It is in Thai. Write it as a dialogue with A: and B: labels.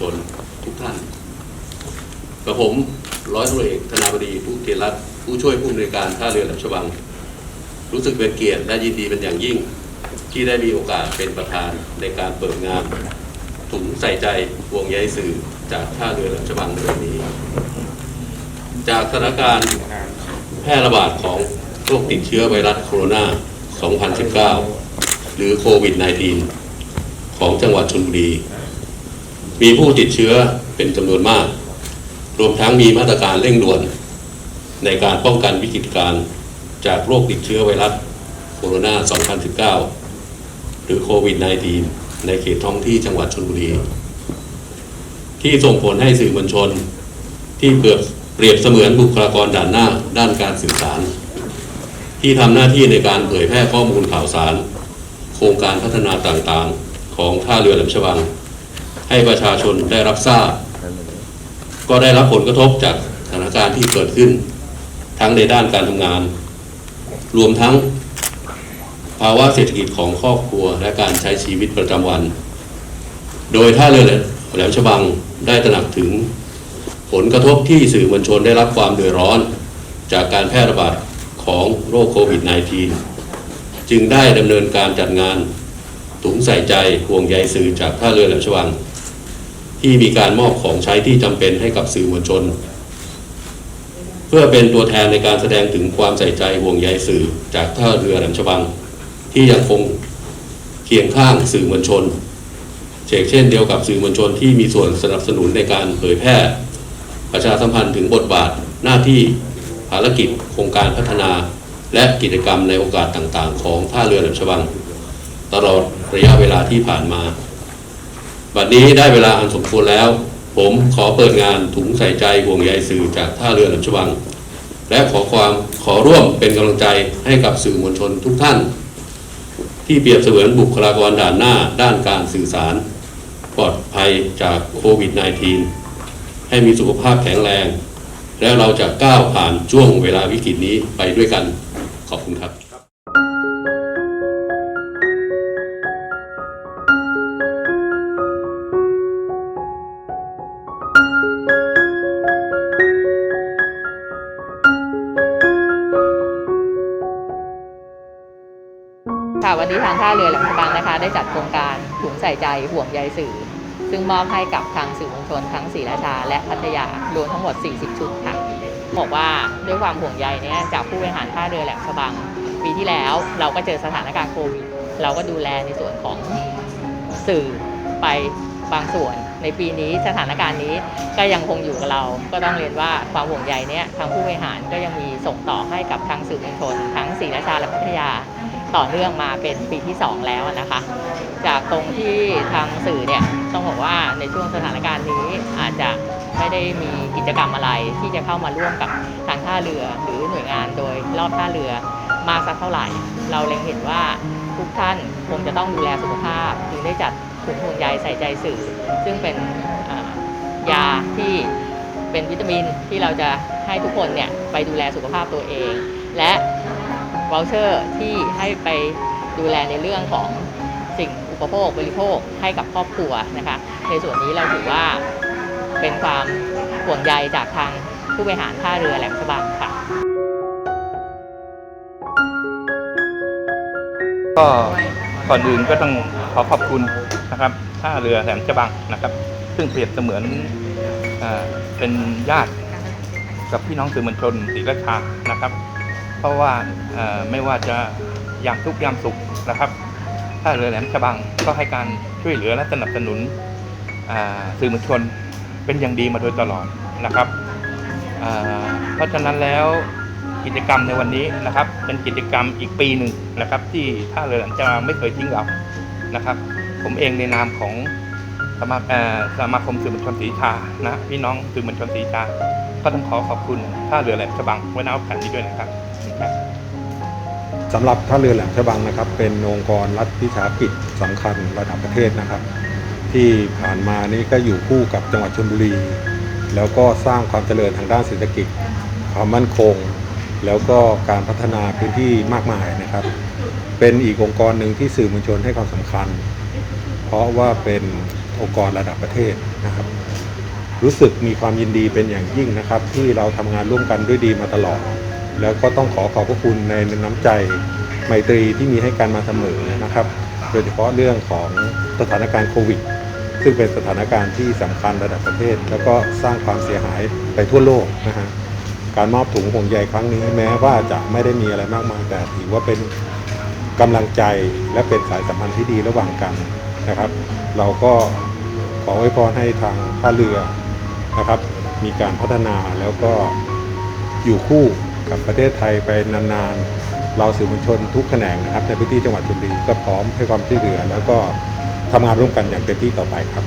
A: ชนทุกท่านกับผมร้อยตำรวจเอกธนาบดีผู้เทยรัตน์ผู้ช่วยผู้อำนวยการท่าเรือแหลมฉบัง รู้สึกเป็นเกียรติและยินดีเป็นอย่างยิ่ง ที่ได้มีโอกาสเป็นประธานในการเปิดงานถุงใส่ใจวงใยสื่อจากท่าเรือแหลมฉบังในวันนี้ จากสถานการณ์แพร่ระบาดของโรคติดเชื้อไวรัสโคโรนา 2019 หรือโควิด -19 ของจังหวัดชลบุรี มีผู้ติดเชื้อเป็นจำนวนมาก รวมทั้งมีมาตรการเร่งด่วน ในการป้องกันวิกฤตการณ์จากโรคติดเชื้อไวรัสโคโรนา 2019 หรือโควิด -19 ในเขตท้องที่จังหวัดชลบุรี ที่ส่งผลให้สื่อมวลชน ที่เปรียบเปรียบเสมือนบุคลากรด่านหน้าด้านการสื่อสาร ที่ทำหน้าที่ในการเผยแพร่ข้อมูลข่าวสาร โครงการพัฒนาต่างๆ ของท่าเรือแหลมฉบัง ให้ประชาชนได้รับทราบ ก็ได้รับผลกระทบจากสถานการณ์ที่เกิดขึ้น ทั้งในด้านการทำงาน รวมทั้งภาวะเศรษฐกิจของครอบครัวและการใช้ชีวิตประจำวัน โดยท่าเรือแหลมฉบังได้ตระหนักถึงผลกระทบที่สื่อมวลชนได้รับความเดือดร้อน จากการแพร่ระบาดของโรคโควิด -19 จึงได้ดำเนินการจัดงานถุงใส่ใจห่วงใยสื่อจากท่าเรือแหลมฉบัง ที่มีการมอบของใช้ที่จำเป็นให้กับสื่อมวลชน เพื่อเป็นตัวแทนในการแสดงถึงความใส่ใจห่วงใยสื่อจากท่าเรือแหลมฉบัง ที่ยังคงเคียงข้างสื่อมวลชนเชกเช่นเดียวกับสื่อมวลชนที่มีส่วนสนับสนุนในการเผยแพร่ ประชาสัมพันธ์ถึงบทบาทหน้าที่ภารกิจโครงการพัฒนา และกิจกรรมในโอกาสต่างๆ ของท่าเรือแหลมฉบัง ตลอดระยะเวลาที่ผ่านมา บัดนี้ได้เวลาอันสมควรแล้ว ผมขอเปิดงานถุงใส่ใจห่วงใยสื่อจากท่าเรือแหลมฉบัง และขอความขอร่วมเป็นกำลังใจให้กับสื่อมวลชนทุกท่าน ที่เปรียบเสมือนบุคลากรด่านหน้าด้านการสื่อสาร ปลอดภัยจากโควิด -19 ให้มีสุขภาพแข็งแรง และเราจะก้าวผ่านช่วงเวลาวิกฤตนี้ไปด้วยกัน ขอบคุณครับ
B: นี้ทางท่าเรือแหลมฉบังนะคะ ได้จัดโครงการถุงใส่ใจห่วงใยสื่อ ซึ่งมอบให้กับทางสื่อมวลชนทั้งศรีราชา และพัทยารวมทั้งหมด 40 ชุดค่ะบอกว่าด้วยความห่วงใยเนี้ยจากผู้บริหารท่าเรือแหลมฉบังปีที่แล้วเราก็เจอสถานการณ์โควิดเราก็ดูแลในส่วนของสื่อไป บางส่วนในปีนี้สถานการณ์นี้ก็ยังคงอยู่กับเรา ก็ต้องเรียนว่าความห่วงใยเนี้ยทางผู้บริหารก็ยังมีส่งต่อให้กับทางสื่อมวลชน ทั้งศรีราชาและพัทยาต่อเนื่องมาเป็นปีที่ 2 แล้วนะคะ จากตรงที่ทางสื่อเนี่ยต้องบอกว่าในช่วงสถานการณ์นี้อาจจะไม่ได้มีกิจกรรมอะไรที่จะเข้ามาร่วมกับทางท่าเรือ หรือหน่วยงานโดยรอบท่าเรือมากสักเท่าไหร่ เราเล็งเห็นว่าทุกท่านคงจะต้องดูแลสุขภาพจึงได้จัด ถุงห่วงใยใส่ใจสื่อ ซึ่งเป็นยาที่เป็นวิตามินที่เราจะให้ทุกคนเนี่ยไปดูแลสุขภาพตัวเอง และวอลเชอร์ที่ให้ไปดูแลในเรื่องของสิ่งอุปโภคบริโภคให้กับครอบครัวนะคะในส่วนนี้เราถือว่าเป็นความห่วงใยจากทางผู้บริหารท่าเรือแหลมฉบังค่ะ
C: ก็ ก่อนอื่นก็ต้องขอขอบคุณนะครับท่าเรือแหลมฉบังนะครับ ซึ่งเปรียบเสมือนอเป็นญาติกับพี่น้องสื่อมวลชนศรีราชานะครับ เพราะว่าไม่ว่าจะยามทุกยามสุขนะครับท่าเรือแหลมฉบังก็ให้การช่วยเหลือและสนับสนุนสื่อมวลชนเป็นอย่างดีมาโดยตลอดนะครับ เพราะฉะนั้นแล้ว กิจกรรมในวันนี้นะครับ เป็นกิจกรรมอีกปีหนึ่งนะครับ ที่ท่าเรือแหลมฉบังไม่เคยทิ้งเรานะครับ ผมเองในนามของสมาสมาคมสื่อมวลชนศรีราชานะพี่น้องสื่อมวลชนศรีราชาก็ต้องขอขอบคุณท่าเรือแหลมฉบังไว้ในโอกาสนี้ด้วยนะครับ
D: สำหรับท่าเรือแหลมฉบังนะครับ เป็นองค์กรรัฐวิสาหกิจสำคัญระดับประเทศนะครับ ที่ผ่านมานี้ก็อยู่คู่กับจังหวัดชลบุรี แล้วก็สร้างความเจริญทางด้านเศรษฐกิจ ความมั่นคง แล้วก็การพัฒนาพื้นที่มากมายนะครับ เป็นอีกองค์กรหนึ่งที่สื่อมวลชนให้ความสำคัญ เพราะว่าเป็นองค์กรระดับประเทศนะครับ รู้สึกมีความยินดีเป็นอย่างยิ่งนะครับ ที่เราทำงานร่วมกันด้วยดีมาตลอด แล้วก็ต้องขอขอบพระคุณในน้ำใจไมตรีที่มีให้กันมาเสมอนะครับ โดยเฉพาะเรื่องของสถานการณ์โควิดซึ่งเป็นสถานการณ์ที่สำคัญระดับประเทศ แล้วก็สร้างความเสียหายไปทั่วโลกนะฮะ การมอบถุงห่วงใยครั้งนี้แม้ว่าจะไม่ได้มีอะไรมากมายแต่ถือว่าเป็นกำลังใจและเป็นสายสัมพันธ์ที่ดีระหว่างกันนะครับ เราก็ขอไว้พรให้ทางท่าเรือนะครับ มีการพัฒนาแล้วก็อยู่คู่กับประเทศไทยไปนานๆ เราสื่อมวลชนทุกแขนงนะครับ ในพื้นที่จังหวัดชลบุรีก็พร้อมให้ความช่วยเหลือ แล้วก็ทำงานร่วมกันอย่างเต็มที่ต่อไปครับ